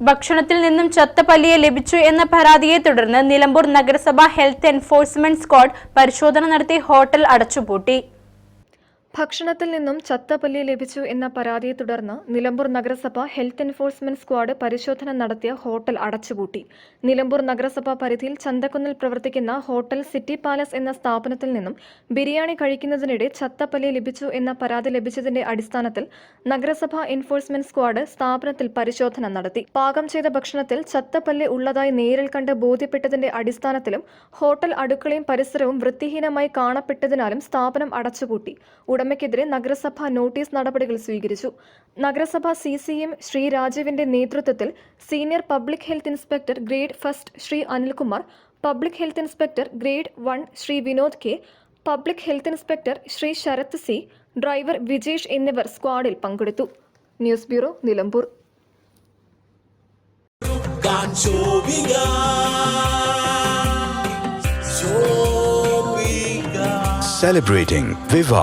ഭക്ഷണത്തിൽ നിന്നും ചത്ത പല്ലിയെ ലഭിച്ചു എന്ന പരാതിയെ തുടർന്ന് നിലമ്പൂർ നഗരസഭ ഹെൽത്ത് എൻഫോഴ്സ്മെന്റ് സ്ക്വാഡ് പരിശോധന നടത്തി ഹോട്ടൽ അടച്ചുപൂട്ടി. ഭക്ഷണത്തിൽ നിന്നും ചത്തപ്പല്ലി ലഭിച്ചു എന്ന പരാതിയെ തുടർന്ന് നിലമ്പൂർ നഗരസഭ ഹെൽത്ത് എൻഫോഴ്സ്മെന്റ് സ്ക്വാഡ് പരിശോധന നടത്തിയ ഹോട്ടൽ അടച്ചുപൂട്ടി. നിലമ്പൂർ നഗരസഭ പരിധിയിൽ ചന്തക്കുന്നിൽ പ്രവർത്തിക്കുന്ന ഹോട്ടൽ സിറ്റി പാലസ് എന്ന സ്ഥാപനത്തിൽ നിന്നും ബിരിയാണി കഴിക്കുന്നതിനിടെ ചത്തപ്പല്ലി ലഭിച്ചു എന്ന പരാതി ലഭിച്ചതിന്റെ അടിസ്ഥാനത്തിൽ നഗരസഭ എൻഫോഴ്സ്മെന്റ് സ്ക്വാഡ് സ്ഥാപനത്തിൽ പരിശോധന നടത്തി. പാകം ചെയ്ത ഭക്ഷണത്തിൽ ചത്തപ്പല്ലി ഉള്ളതായി നേരിൽ കണ്ട് ബോധ്യപ്പെട്ടതിന്റെ അടിസ്ഥാനത്തിലും ഹോട്ടൽ അടുക്കളയും പരിസരവും വൃത്തിഹീനമായി കാണപ്പെട്ടതിനാലും സ്ഥാപനം അടച്ചുപൂട്ടി. ഉടമയ്ക്കെതിരെ നഗരസഭ നോട്ടീസ് നടപടികൾ സ്വീകരിച്ചു. നഗരസഭ സി സി എം ശ്രീ രാജീവിന്റെ നേതൃത്വത്തിൽ senior public health inspector grade first Sree Anilkumar public health inspector grade one Sree Vinod K public health inspector Sree Sarath C driver Vijesh എന്നിവർ സ്ക്വാഡിൽ പങ്കെടുത്തു. News bureau Nilambur. Celebrating Viva.